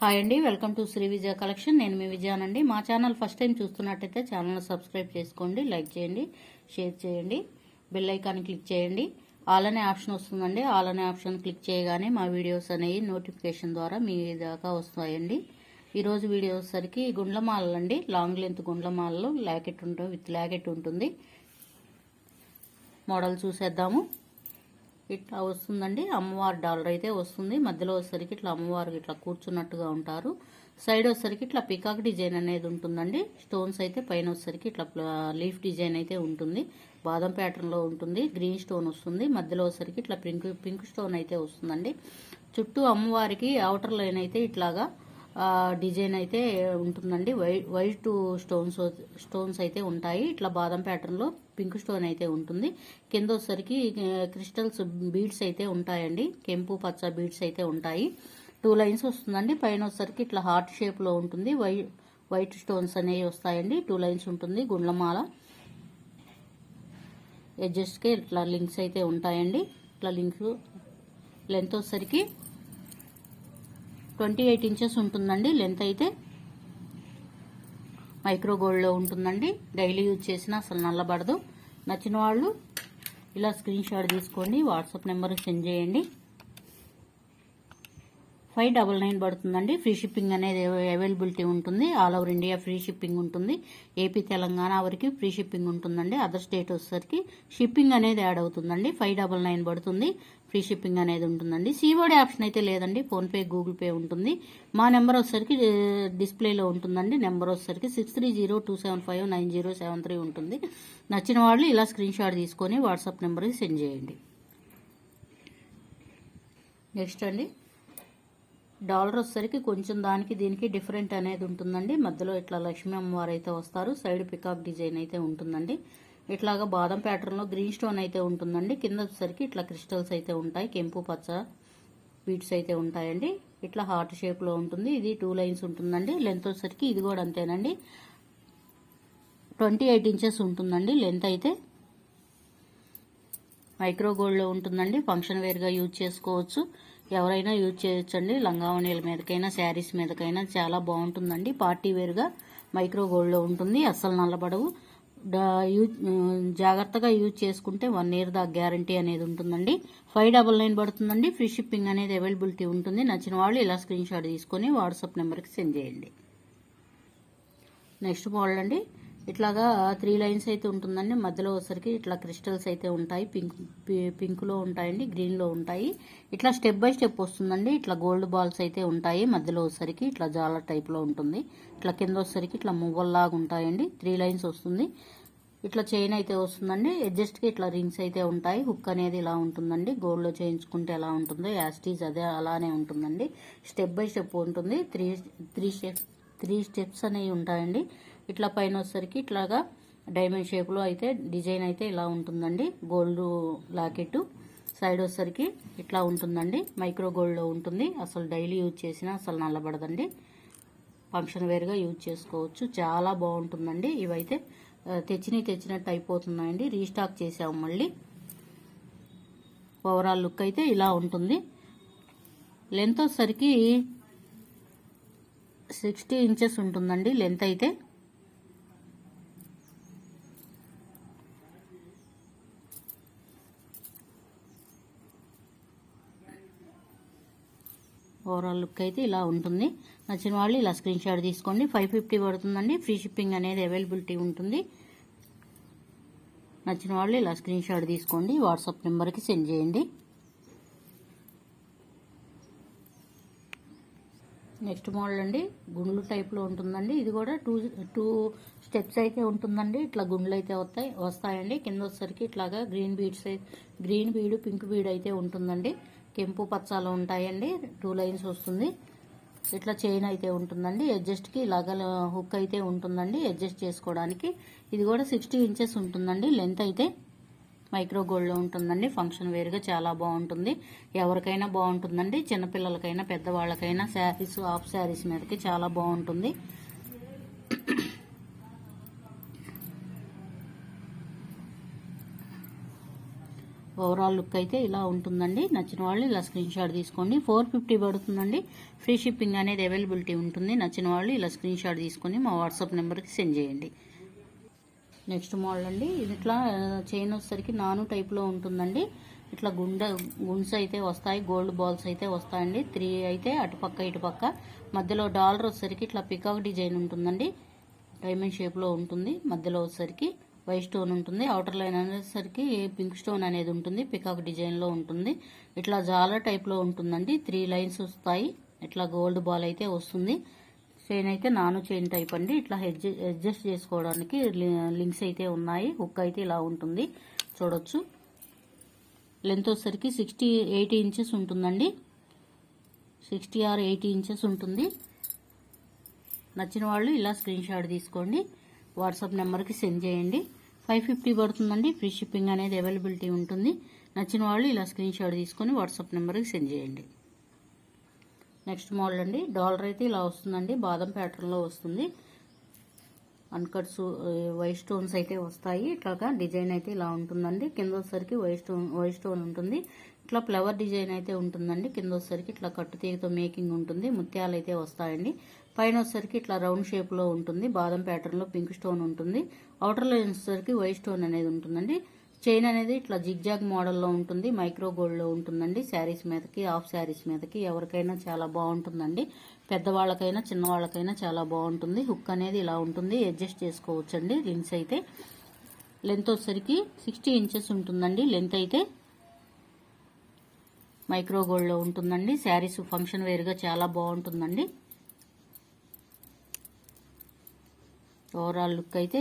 Hi అండి welcome to Sri Vijaya collection. నేను మీ విజయానండి. మా ఛానల్ ఫస్ట్ టైం చూస్తున్నట్టయితే ఛానల్ సబ్స్క్రైబ్ చేసుకోండి లైక్ చేయండి షేర్ చేయండి బెల్ ఐకాన్ క్లిక్ చేయండి. ఆల్ అనే ఆప్షన్ వస్తుందండి. ఆల్ అనే ఆప్షన్ క్లిక్ చేయగానే మా వీడియోస్ అనేవి నోటిఫికేషన్ ద్వారా మీ దాకా వస్తాయండి. ఈరోజు వీడియో వచ్చేసరికి గుండ్లమాలలు అండి. లాంగ్ లెంత్ గుండ్లమాలలో లాకెట్ ఉంటుంది విత్ లాకెట్ ఉంటుంది. మోడల్ చూసేద్దాము. ఇట్లా వస్తుందండి. అమ్మవారి డాలర్ అయితే వస్తుంది. మధ్యలో వచ్చేసరికి ఇట్లా అమ్మవారు ఇట్లా కూర్చున్నట్టుగా ఉంటారు. సైడ్ వచ్చేసరికి ఇట్లా పికాక్ డిజైన్ అనేది ఉంటుందండి. స్టోన్స్ అయితే పైన వచ్చేసరికి ఇట్లా లీఫ్ డిజైన్ అయితే ఉంటుంది. బాదం ప్యాటర్న్లో ఉంటుంది. గ్రీన్ స్టోన్ వస్తుంది. మధ్యలో వచ్చేసరికి ఇట్లా పింక్ పింక్ స్టోన్ అయితే వస్తుందండి. చుట్టూ అమ్మవారికి అవుటర్ లైన్ అయితే ఇట్లాగా డిజైన్ అయితే ఉంటుందండి. వైట్ వైట్ స్టోన్స్ స్టోన్స్ అయితే ఉంటాయి. ఇట్లా బాదం ప్యాటర్న్లో పింక్ స్టోన్ అయితే ఉంటుంది. కింద వచ్చేసరికి క్రిస్టల్స్ బీడ్స్ అయితే ఉంటాయండి. కెంపు పచ్చ బీడ్స్ అయితే ఉంటాయి. టూ లైన్స్ వస్తుందండి. పైన వచ్చేసరికి ఇట్లా హార్ట్ షేప్లో ఉంటుంది. వై వైట్ స్టోన్స్ అనేవి వస్తాయండి. టూ లైన్స్ ఉంటుంది. గుండ్లమాల. ఎడ్జస్ట్కి ఇట్లా లింక్స్ అయితే ఉంటాయండి. ఇట్లా లింక్స్ లెంత్ వచ్చేసరికి ట్వంటీ ఎయిట్ ఇంచెస్ ఉంటుందండి. లెంత్ అయితే మైక్రో గోల్డ్లో ఉంటుందండి. డైలీ యూజ్ చేసినా అసలు నల్లబడదు. నచ్చిన వాళ్ళు ఇలా స్క్రీన్ షాట్ తీసుకోండి. వాట్సాప్ నెంబర్ సెండ్ చేయండి. ఫైవ్ డబల్ నైన్ పడుతుందండి. ఫ్రీ షిప్పింగ్ అనేది అవైలబిలిటీ ఉంటుంది. All over India free shipping ఉంటుంది. ఏపీ తెలంగాణ వరకు ఫ్రీ షిప్పింగ్ ఉంటుందండి. అదర్ స్టేట్ వచ్చేసరికి షిప్పింగ్ అనేది యాడ్ అవుతుందండి. ఫైవ్ డబల్ నైన్ పడుతుంది. ఫ్రీ షిప్పింగ్ అనేది ఉంటుందండి. సీఓడి ఆప్షన్ అయితే లేదండి. ఫోన్పే గూగుల్ పే ఉంటుంది. మా నెంబర్ వచ్చేసరికి డిస్ప్లేలో ఉంటుందండి. నెంబర్ వచ్చేసరికి six three zero two seven five nine zero seven three ఉంటుంది. నచ్చిన వాళ్ళు ఇలా స్క్రీన్ షాట్ తీసుకొని వాట్సాప్ నెంబర్కి సెండ్ చేయండి. నెక్స్ట్ అండి. డాలర్ వచ్చేసరికి కొంచెం దానికి దీనికి డిఫరెంట్ అనేది ఉంటుందండి. మధ్యలో ఇట్లా లక్ష్మీ అమ్మవారు అయితే వస్తారు. సైడ్ పికాక్ డిజైన్ అయితే ఉంటుందండి. ఇట్లాగా బాదం ప్యాటర్న్లో గ్రీన్ స్టోన్ అయితే ఉంటుందండి. కింద వచ్చేసరికి ఇట్లా క్రిస్టల్స్ అయితే ఉంటాయి. కెంపు పచ్చ బీట్స్ అయితే ఉంటాయండి. ఇట్లా హార్ట్ షేప్లో ఉంటుంది. ఇది టూ లైన్స్ ఉంటుందండి. లెంత్ వచ్చేసరికి ఇది కూడా అంతేనండి. ట్వంటీ ఎయిట్ ఇంచెస్ ఉంటుందండి లెంత్ అయితే. మైక్రో గోల్డ్లో ఉంటుందండి. ఫంక్షన్ వేర్గా యూజ్ చేసుకోవచ్చు. ఎవరైనా యూజ్ చేయొచ్చండి. లంగావణీల మీదకైనా శారీస్ మీదకైనా చాలా బాగుంటుందండి. పార్టీ వేర్గా మైక్రో గోల్డ్లో ఉంటుంది. అస్సలు నల్లబడవు. యూజ్ జాగ్రత్తగా యూజ్ చేసుకుంటే వన్ ఇయర్ దా గ్యారంటీ అనేది ఉంటుందండి. ఫైవ్ డబల్ నైన్ పడుతుందండి. ఫ్రీ షిప్పింగ్ అనేది అవైలబిలిటీ ఉంటుంది. నచ్చిన వాళ్ళు ఇలా స్క్రీన్ షాట్ తీసుకొని వాట్సాప్ నెంబర్కి సెండ్ చేయండి. నెక్స్ట్ మోడల్ అండి. ఇట్లాగా త్రీ లైన్స్ అయితే ఉంటుందండి. మధ్యలో వచ్చరికి ఇట్లా క్రిస్టల్స్ అయితే ఉంటాయి. పింక్ పింక్లో ఉంటాయండి గ్రీన్లో ఉంటాయి. ఇట్లా స్టెప్ బై స్టెప్ వస్తుందండి. ఇట్లా గోల్డ్ బాల్స్ అయితే ఉంటాయి. మధ్యలో వచ్చరికి ఇట్లా జాలర్ టైప్లో ఉంటుంది. ఇట్లా కింద వచ్చరికి ఇట్లా మువ్వల్లాగా ఉంటాయండి. త్రీ లైన్స్ వస్తుంది. ఇట్లా చైన్ అయితే వస్తుందండి. అడ్జస్ట్కి ఇట్లా రింగ్స్ అయితే ఉంటాయి. హుక్ అనేది ఇలా ఉంటుందండి. గోల్డ్లో చేయించుకుంటే ఎలా ఉంటుందో యాస్టీజ్ అదే అలానే ఉంటుందండి. స్టెప్ బై స్టెప్ ఉంటుంది. Three three step three steps అనేవి ఉంటాయండి. ఇట్లా పైన వచ్చేసరికి ఇట్లాగా డైమండ్ షేప్లో అయితే డిజైన్ అయితే ఇలా ఉంటుందండి. గోల్డ్ లాకెట్ సైడ్ వచ్చేసరికి ఇట్లా ఉంటుందండి. మైక్రో గోల్డ్లో ఉంటుంది. అసలు డైలీ యూజ్ చేసినా అసలు నల్లబడదండి. ఫంక్షన్ వేర్గా యూజ్ చేసుకోవచ్చు. చాలా బాగుంటుందండి. ఇవైతే తెచ్చినవి తెచ్చినట్టు అయిపోతున్నాయండి. రీస్టాక్ చేసాము మళ్ళీ. ఓవరాల్ లుక్ అయితే ఇలా ఉంటుంది. లెంత్ వచ్చేసరికి సిక్స్టీ ఇంచెస్ ఉంటుందండి లెంత్ అయితే. ఓవరాల్ లుక్ అయితే ఇలా ఉంటుంది. నచ్చిన వాళ్ళు ఇలా స్క్రీన్ షాట్ తీసుకోండి. ఫైవ్ ఫిఫ్టీ పడుతుందండి. ఫ్రీ షిప్పింగ్ అనేది అవైలబిలిటీ ఉంటుంది. నచ్చిన వాళ్ళు ఇలా స్క్రీన్ షాట్ తీసుకోండి. వాట్సాప్ నెంబర్కి సెండ్ చేయండి. నెక్స్ట్ మోడల్ అండి. గుండ్లు టైప్లో ఉంటుందండి. ఇది కూడా టూ టూ స్టెప్స్ అయితే ఉంటుందండి. ఇట్లా గుండ్లు అయితే వస్తాయి వస్తాయండి. కింద వచ్చేసరికి ఇట్లాగా green beads green bead pink bead అయితే ఉంటుందండి. కెంపు పచ్చాలు ఉంటాయండి. టూ లైన్స్ వస్తుంది. ఇట్లా చైన్ అయితే ఉంటుందండి. అడ్జస్ట్కి ఇలాగ హుక్ అయితే ఉంటుందండి. అడ్జస్ట్ చేసుకోవడానికి. ఇది కూడా సిక్స్టీ ఇంచెస్ ఉంటుందండి. లెంత్ అయితే మైక్రో గోల్డ్లో ఉంటుందండి. ఫంక్షన్ వేర్గా చాలా బాగుంటుంది. ఎవరికైనా బాగుంటుందండి. చిన్నపిల్లలకైనా పెద్దవాళ్ళకైనా శారీస్ హాఫ్ శారీస్ మీదకి చాలా బాగుంటుంది. ఓవరాల్ లుక్ అయితే ఇలా ఉంటుందండి. నచ్చిన వాళ్ళు ఇలా స్క్రీన్ షాట్ తీసుకోండి. ఫోర్ ఫిఫ్టీ పడుతుందండి. ఫ్రీ షిప్పింగ్ అనేది అవైలబిలిటీ ఉంటుంది. నచ్చిన వాళ్ళు ఇలా స్క్రీన్ షాట్ తీసుకొని మా వాట్సాప్ నెంబర్కి సెండ్ చేయండి. నెక్స్ట్ మోడల్ అండి. ఇది ఇట్లా చైన్ వచ్చేసరికి నాను టైప్లో ఉంటుందండి. ఇట్లా గుండ గుండ్స్ అయితే వస్తాయి. గోల్డ్ బాల్స్ అయితే వస్తాయండి. త్రీ అయితే అటుపక్క ఇటుపక్క మధ్యలో డాలర్ వచ్చేసరికి ఇట్లా పికాక్ డిజైన్ ఉంటుందండి. డైమండ్ షేప్లో ఉంటుంది. మధ్యలో వచ్చేసరికి వైట్ స్టోన్ ఉంటుంది. అవుటర్ లైన్ అనేసరికి పింక్ స్టోన్ అనేది ఉంటుంది. పికాక్ డిజైన్లో ఉంటుంది. ఇట్లా జాలర్ టైప్లో ఉంటుందండి. త్రీ లైన్స్ వస్తాయి. ఇట్లా గోల్డ్ బాల్ అయితే వస్తుంది. చైన్ అయితే నాను చైన్ టైప్ అండి. ఇట్లా హెడ్జ్ అడ్జస్ట్ చేసుకోవడానికి లింక్స్ అయితే ఉన్నాయి. హుక్ అయితే ఇలా ఉంటుంది. చూడొచ్చు. లెంత్ వచ్చేసరికి సిక్స్టీ ఎయిటీ ఇంచెస్ ఉంటుందండి. సిక్స్టీ ఆర్ ఎయిటీ ఇంచెస్ ఉంటుంది. నచ్చిన వాళ్ళు ఇలా స్క్రీన్ షాట్ తీసుకోండి. వాట్సాప్ నెంబర్కి సెండ్ చేయండి. ఫైవ్ ఫిఫ్టీ పడుతుందండి. ఫ్రీ షిప్పింగ్ అనేది అవైలబిలిటీ ఉంటుంది. నచ్చిన వాళ్ళు ఇలా స్క్రీన్ షాట్ తీసుకొని వాట్సాప్ నెంబర్కి సెండ్ చేయండి. నెక్స్ట్ మోడల్ అండి. డాలర్ అయితే ఇలా వస్తుందండి. బాదం ప్యాటర్న్లో వస్తుంది. అన్కట్స్ వైట్ స్టోన్స్ అయితే వస్తాయి. ఇట్లాగా డిజైన్ అయితే ఇలా ఉంటుందండి. కింద వచ్చేసరికి వైట్ స్టోన్ వైట్ స్టోన్ ఉంటుంది. ఇట్లా ఫ్లవర్ డిజైన్ అయితే ఉంటుందండి. కింద వచ్చేసరికి ఇట్లా కట్టు తీగతో మేకింగ్ ఉంటుంది. ముత్యాలు అయితే వస్తాయండి. పైన వచ్చేసరికి ఇట్లా రౌండ్ షేప్లో ఉంటుంది. బాదం ప్యాటర్న్లో పింక్ స్టోన్ ఉంటుంది. అవుటర్లో వచ్చేసరికి వైట్ స్టోన్ అనేది ఉంటుందండి. చైన్ అనేది ఇట్లా జిగ్జాగ్ మోడల్లో ఉంటుంది. మైక్రో గోల్డ్లో ఉంటుందండి. శారీస్ మీదకి హాఫ్ శారీస్ మీదకి ఎవరికైనా చాలా బాగుంటుందండి. పెద్దవాళ్ళకైనా చిన్నవాళ్ళకైనా చాలా బాగుంటుంది. హుక్ అనేది ఇలా ఉంటుంది. అడ్జస్ట్ చేసుకోవచ్చండి. లింక్స్ అయితే లెంత్ వచ్చేసరికి సిక్స్టీ ఇంచెస్ ఉంటుందండి. లెంత్ అయితే మైక్రో గోల్డ్లో ఉంటుందండి. శారీస్ ఫంక్షన్ వేరుగా చాలా బాగుంటుందండి. ఓవరాల్ లుక్ అయితే